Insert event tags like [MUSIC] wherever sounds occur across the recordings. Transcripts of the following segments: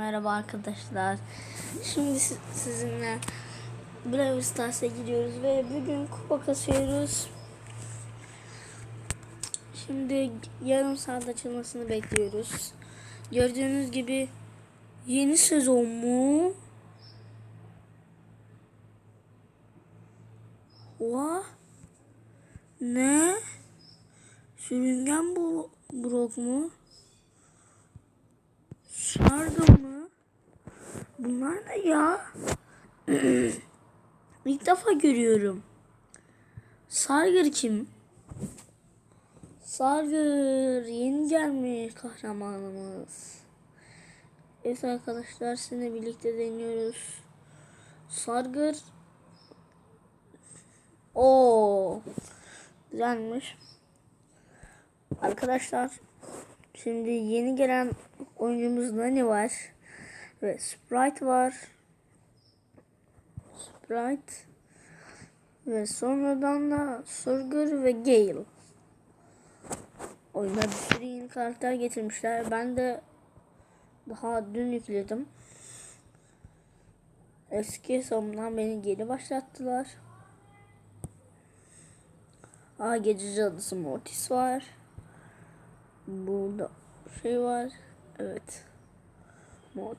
Merhaba arkadaşlar. Şimdi si- sizinle Brawl Stars'a gidiyoruz ve bugün kupa kasıyoruz. Şimdi yarım saat açılmasını bekliyoruz. Gördüğünüz gibi yeni sezon mu? Oha. Ne? Sürüngen bu Brock mu? Sardı mı? Bunlar ne ya? [CLEARS THROAT] İlk defa görüyorum. Sargır kim? Sargır yeni gelmiş kahramanımız. Evet arkadaşlar sizinle birlikte deniyoruz. Sargır. Oo. Güzelmiş. Arkadaşlar Şimdi yeni gelen oyuncumuz Nani var. Ve Sprite var. Sprite. Ve sonradan da Surger ve Gale. Oyuna bir sürü yeni karakter getirmişler. Ben de daha dün yükledim. Eski hesabımdan beni geri başlattılar. Aa gece cadısı Mortis var. Burada şey var. Evet. Mod.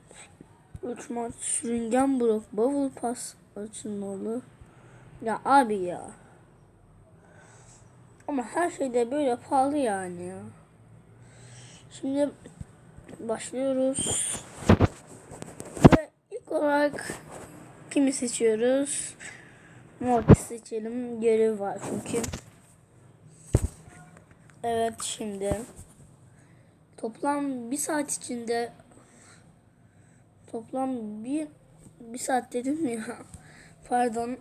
3 mod sürüngen blok. Bubble pass açılmalı. Ya abi ya. Ama her şeyde böyle pahalı yani ya. Şimdi başlıyoruz. Ve ilk olarak kimi seçiyoruz? Mortis seçelim. Görev var çünkü. Evet şimdi. Toplam bir saat içinde toplam bir bir saat dedim ya. [LAUGHS] Pardon.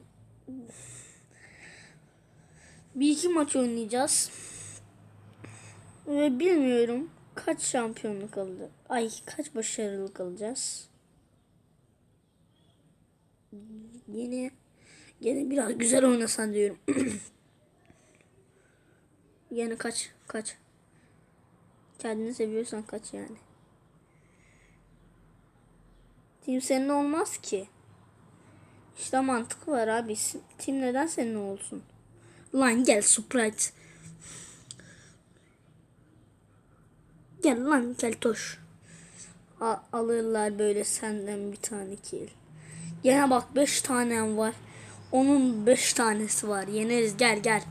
Bir iki maç oynayacağız. Ve bilmiyorum kaç şampiyonluk aldı. Ay kaç başarılı kalacağız. Yine yine biraz güzel oynasan diyorum. [CLEARS THROAT] Yine kaç kaç. Kendini seviyorsan kaç yani. Tim senin olmaz ki. İşte mantık var abi. Tim neden senin olsun? Lan gel Sprite. Gel lan gel toş. A- alırlar böyle senden bir tane kill. Gene bak 5 tanem var. Onun 5 tanesi var. Yeneriz gel gel.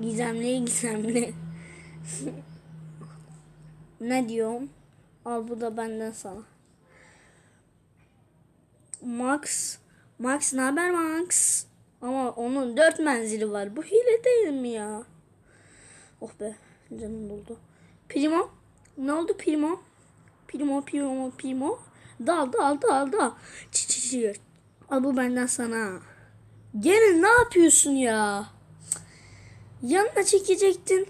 Gizemli gizemli. [LAUGHS] Ne diyorum? Al bu da benden sana. Max. Max ne haber Max? Ama onun dört menzili var. Bu hile değil mi ya? Oh be canım doldu. Primo. Ne oldu Primo? Primo Primo Primo. Dal dal dal dal. Çi çi çi. Al bu benden sana. Gene ne yapıyorsun ya? Yanına çekecektin.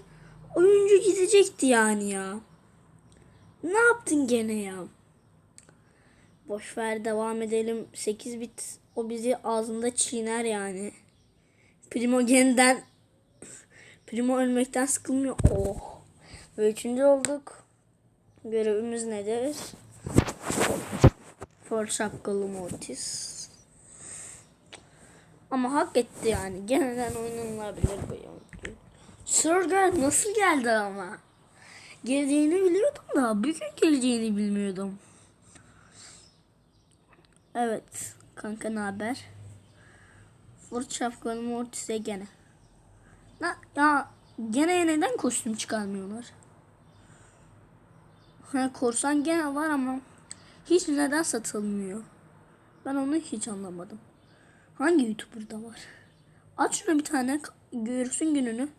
Oyuncu gidecekti yani ya. Ne yaptın gene ya? Boş ver devam edelim. 8 bit o bizi ağzında çiğner yani. Primo yeniden Primo ölmekten sıkılmıyor. Oh. Ve üçüncü olduk. Görevimiz nedir? For şapkalı Mortis. Ama hak etti yani. Genelen oynanılabilir bu oyun. Surger nasıl geldi ama? Geleceğini biliyordum da bugün geleceğini bilmiyordum. Evet. Kanka ne haber? Fırt şapkalı Mortis'e gene. Na, ya gene neden kostüm çıkarmıyorlar? Ha, korsan gene var ama hiç neden satılmıyor? Ben onu hiç anlamadım. Hangi YouTuber'da var? Aç şuna bir tane görürsün gününü.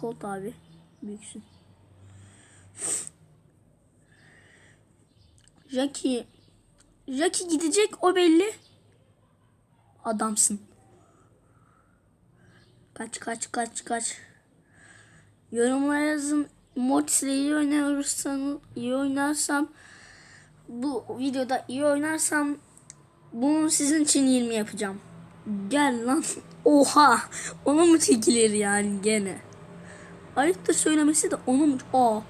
Colt abi. Büyüksün. Jackie Jackie gidecek o belli. Adamsın. Kaç kaç kaç kaç. Yorumlara yazın. Mortis'le iyi oynarsam, iyi oynarsam bu videoda iyi oynarsam bunu sizin için 20 yapacağım. Gel lan. [LAUGHS] Oha. Ona mı çekilir yani gene? Ayıptır söylemesi de onu mu? Aa.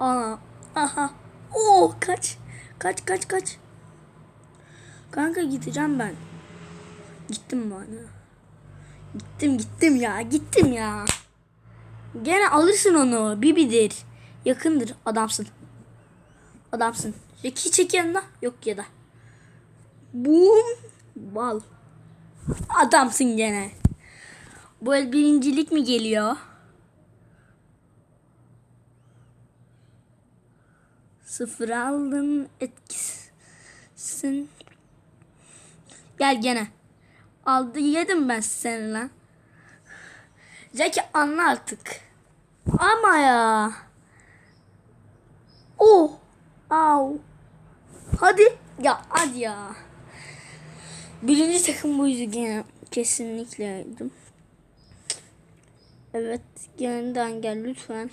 Ana. Aha. Oo kaç. Kaç kaç kaç. Kanka gideceğim ben. Gittim bana. Gittim gittim ya gittim ya. Gene alırsın onu. Bibidir. Yakındır. Adamsın. Adamsın. Jackie çek yanına. Yok ya da. Boom. Bal. Adamsın gene. Bu el birincilik mi geliyor? Sıfır aldın etkisin. Gel gene. Aldı yedim ben seni lan. Jackie anla artık. Ama ya. Oh. Au. Hadi. Ya hadi ya. Birinci takım buydu gene. Kesinlikle. Evet. Yeniden gel lütfen.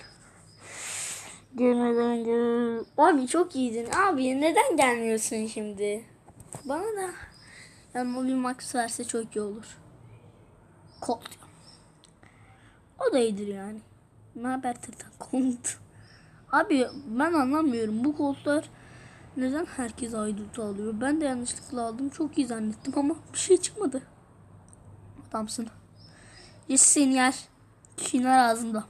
Gelmeden gel. Abi çok iyiydin. Abi neden gelmiyorsun şimdi? Bana da yani mobil max verse çok iyi olur. Colt. O da iyidir yani. Ne haber tırtan Colt? Abi ben anlamıyorum. Bu koltuklar neden herkes aydut alıyor? Ben de yanlışlıkla aldım. Çok iyi zannettim ama bir şey çıkmadı. Adamsın. Yes seni yer. Ağzında.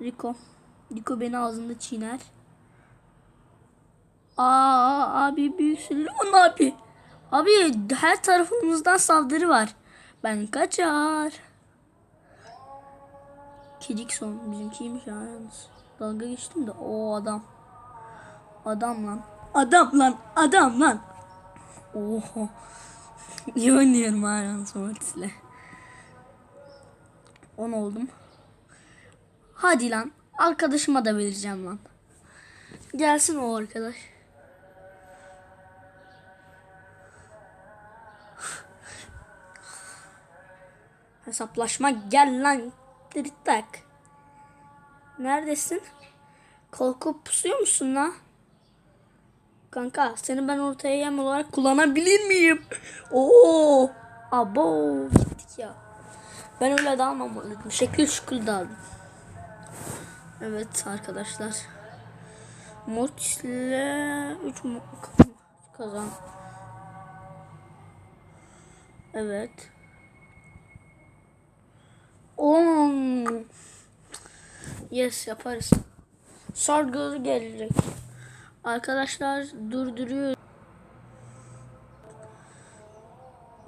Rico. Rico beni ağzında çiğner. Aa abi büyük Limon abi. Abi her tarafımızdan saldırı var. Ben kaçar. Kedik son bizimkiymiş ya yalnız. Dalga geçtim de o adam. Adam lan. Adam lan. Adam lan. Oho. İyi oynuyorum ha yalnız Mortis'le. 10 oldum. Hadi lan. Arkadaşıma da vereceğim lan. Gelsin o arkadaş. Hesaplaşma gel lan. Drittak. Neredesin? Kalkıp pusuyor musun la? Kanka seni ben ortaya yem olarak kullanabilir miyim? Oo! Abo gittik ya. Ben öyle dalmamalıydım. Şekil şükür daldım. Evet arkadaşlar. Mortis'le 3 kazan. Evet. 10 Yes yaparız. Sargılı gelecek. Arkadaşlar durduruyor.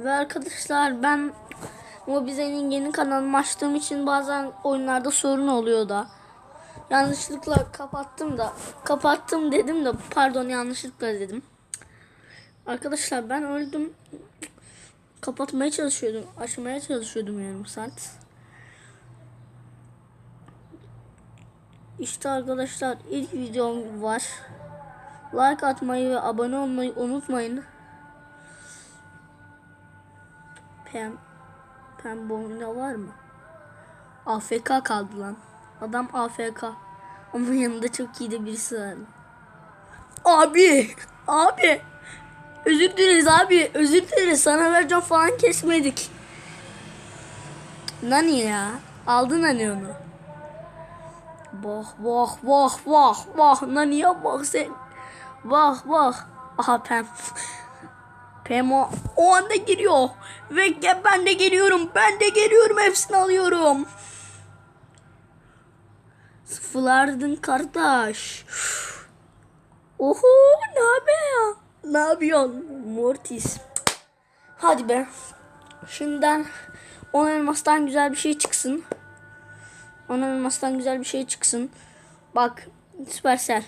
Ve arkadaşlar ben Mobize'nin yeni kanalını açtığım için bazen oyunlarda sorun oluyor da. Yanlışlıkla kapattım da. Kapattım dedim de pardon yanlışlıkla dedim. Arkadaşlar ben öldüm. Kapatmaya çalışıyordum. Açmaya çalışıyordum yarım saat. İşte arkadaşlar ilk videom var. Like atmayı ve abone olmayı unutmayın. Pem Pem boyuna var mı? AFK kaldı lan. Adam AFK. Onun yanında çok iyi de birisi var. Abi! Abi! Özür dileriz abi. Özür dileriz. Sana vereceğim falan kesmedik. Nani ya? Aldın hani onu. Bak bak bak bak bak Nani'ye bak sen. Bak bak. Aha Pem. Pem o, o anda giriyor. Ve ben de geliyorum. Ben de geliyorum. Hepsini alıyorum. Sıfırlardın kardeş. Oho ne haber? Ne yapıyorsun Mortis? Hadi be. Şimdiden 10 elmastan güzel bir şey çıksın. 10 elmastan güzel bir şey çıksın. Bak Süpersel.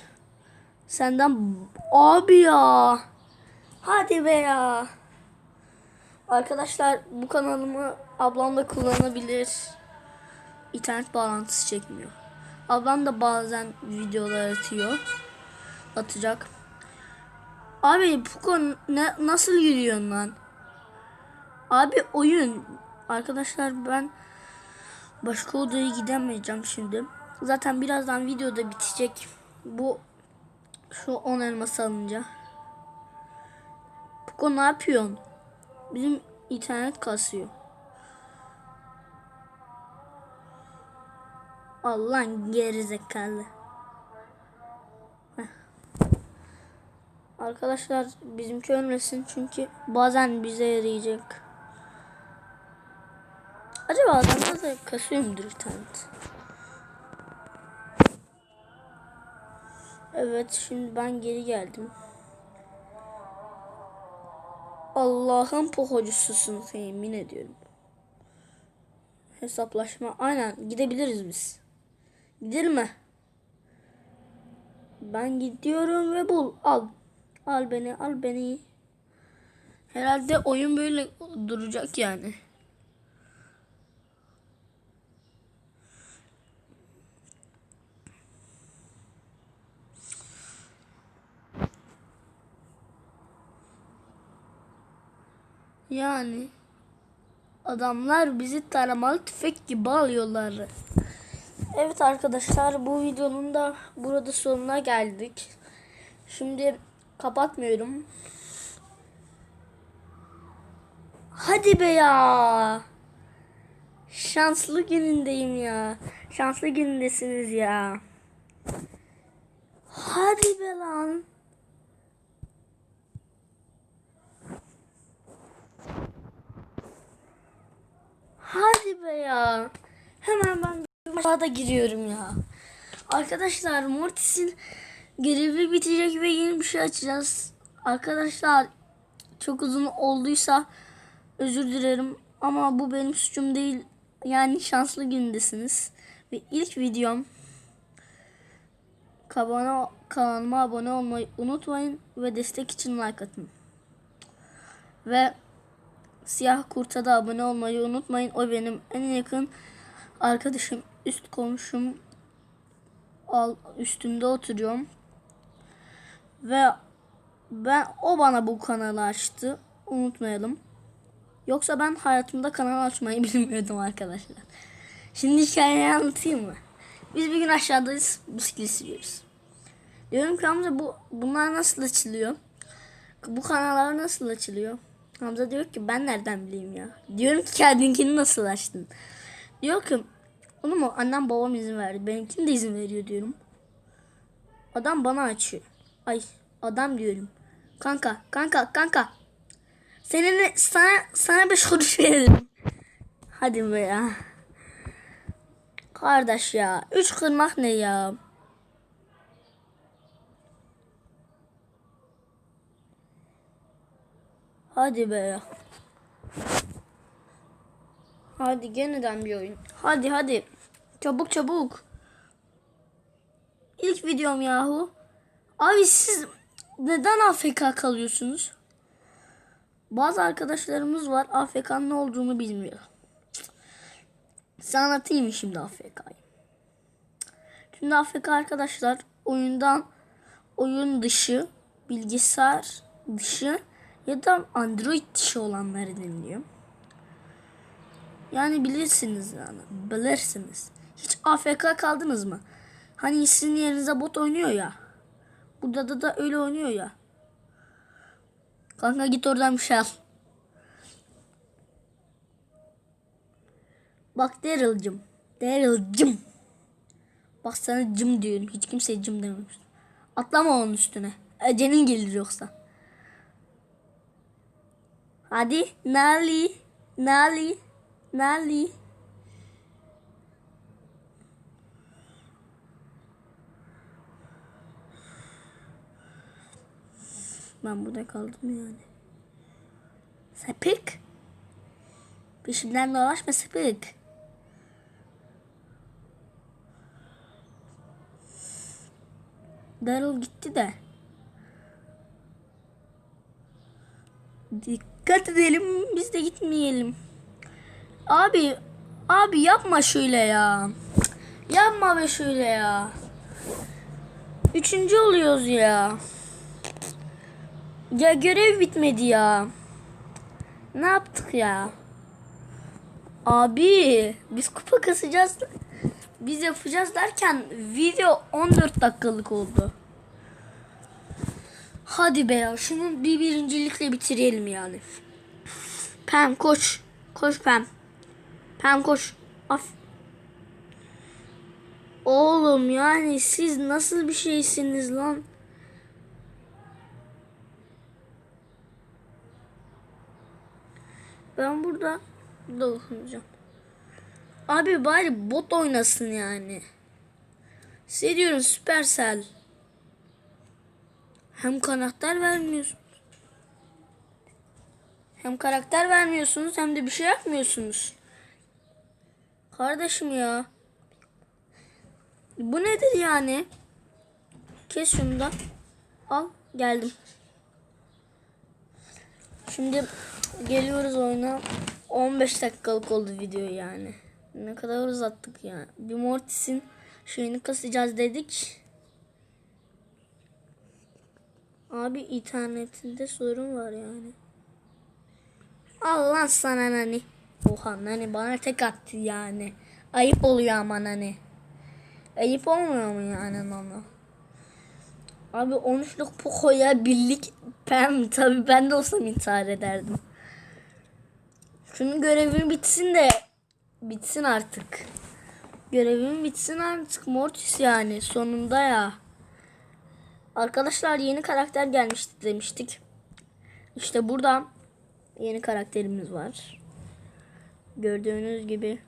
Senden abi ya. Hadi be ya. Arkadaşlar bu kanalımı ablam da kullanabilir. İnternet bağlantısı çekmiyor. Ablam da bazen videolar atıyor. Atacak. Abi bu konu ne, nasıl yürüyorsun lan? Abi oyun. Arkadaşlar ben başka odaya gidemeyeceğim şimdi. Zaten birazdan videoda bitecek. Bu şu 10 elması alınca. Puko ne yapıyorsun? Bizim internet kasıyor. Allah gerizekalı. Arkadaşlar bizimki ölmesin çünkü bazen bize yarayacak. Acaba adamlar da kasıyor mudur internet? Evet şimdi ben geri geldim. Allah'ın pohocususun yemin ediyorum. Hesaplaşma aynen gidebiliriz biz. Gidelim mi? Ben gidiyorum ve bul al. Al beni al beni. Herhalde oyun böyle duracak yani. Yani adamlar bizi taramalı tüfek gibi alıyorlar. Evet arkadaşlar bu videonun da burada sonuna geldik. Şimdi kapatmıyorum. Hadi be ya. Şanslı günündeyim ya. Şanslı günündesiniz ya. Hadi be lan. Hadi be ya. Hemen maça da giriyorum ya. Arkadaşlar Mortis'in görevi bitecek ve yeni bir şey açacağız. Arkadaşlar çok uzun olduysa özür dilerim ama bu benim suçum değil. Yani şanslı gündesiniz. Ve ilk videom Kabana, kanalıma abone olmayı unutmayın ve destek için like atın. Ve Siyah Kurt'a da abone olmayı unutmayın. O benim en yakın arkadaşım, üst komşum. Al, üstünde oturuyorum. Ve ben o bana bu kanalı açtı. Unutmayalım. Yoksa ben hayatımda kanal açmayı [LAUGHS] bilmiyordum arkadaşlar. Şimdi hikayeyi anlatayım mı? Biz bir gün aşağıdayız. Bisiklet sürüyoruz. Diyorum ki Hamza bu bunlar nasıl açılıyor? Bu kanallar nasıl açılıyor? Hamza diyor ki ben nereden bileyim ya. Diyorum ki kendinkini nasıl açtın? Diyor ki onu mu annem babam izin verdi. Benimkini de izin veriyor diyorum. Adam bana açıyor. Ay adam diyorum. Kanka kanka kanka. Seninle sana sana beş kuruş veririm. Hadi be ya. Kardeş ya. Üç kırmak ne ya? Hadi be ya. Hadi yeniden bir oyun. Hadi hadi. Çabuk çabuk. İlk videom yahu. Abi siz neden AFK kalıyorsunuz? Bazı arkadaşlarımız var AFK'nın ne olduğunu bilmiyor. Size anlatayım şimdi AFK'yı? Şimdi AFK arkadaşlar oyundan oyun dışı, bilgisayar dışı ya da Android dışı olanları deniliyor. Yani bilirsiniz yani. Bilirsiniz. Hiç AFK kaldınız mı? Hani sizin yerinize bot oynuyor ya. Burada da da öyle oynuyor ya. Kanka git oradan bir şey al. Bak Daryl'cım. Daryl'cım. Bak sana cım diyorum. Hiç kimseye cım dememiştim. Atlama onun üstüne. Ecenin gelir yoksa. Hadi Nali. Nali. Nali. Ben burada kaldım yani. Sapık. Peşimden dolaşma sapık. Daryl gitti de. Dikkat edelim biz de gitmeyelim. Abi abi yapma şöyle ya. Yapma be şöyle ya. Üçüncü oluyoruz ya. Ya görev bitmedi ya. Ne yaptık ya? Abi biz kupa kasacağız. Biz yapacağız derken video 14 dakikalık oldu. Hadi be ya şunu bir birincilikle bitirelim yani. Pem koş. Koş Pem. Pem koş. Af. Oğlum yani siz nasıl bir şeysiniz lan? Ben burada dokunacağım. Abi bari bot oynasın yani. Size diyorum Supercell. Hem karakter vermiyorsun. Hem karakter vermiyorsunuz hem de bir şey yapmıyorsunuz. Kardeşim ya. Bu nedir yani? Kes şunu da. Al geldim. Şimdi geliyoruz oyuna. 15 dakikalık oldu video yani. Ne kadar uzattık ya. Bir Mortis'in şeyini kasacağız dedik. Abi internetinde sorun var yani. Allah sana nani. Oha nani bana tek attı yani. Ayıp oluyor ama nani. Ayıp olmuyor mu yani nana? Abi 13'lük Poco'ya birlik pem tabi ben de olsam intihar ederdim. Şunun görevim bitsin de bitsin artık. Görevim bitsin artık Mortis yani sonunda ya. Arkadaşlar yeni karakter gelmişti demiştik. İşte burada yeni karakterimiz var. Gördüğünüz gibi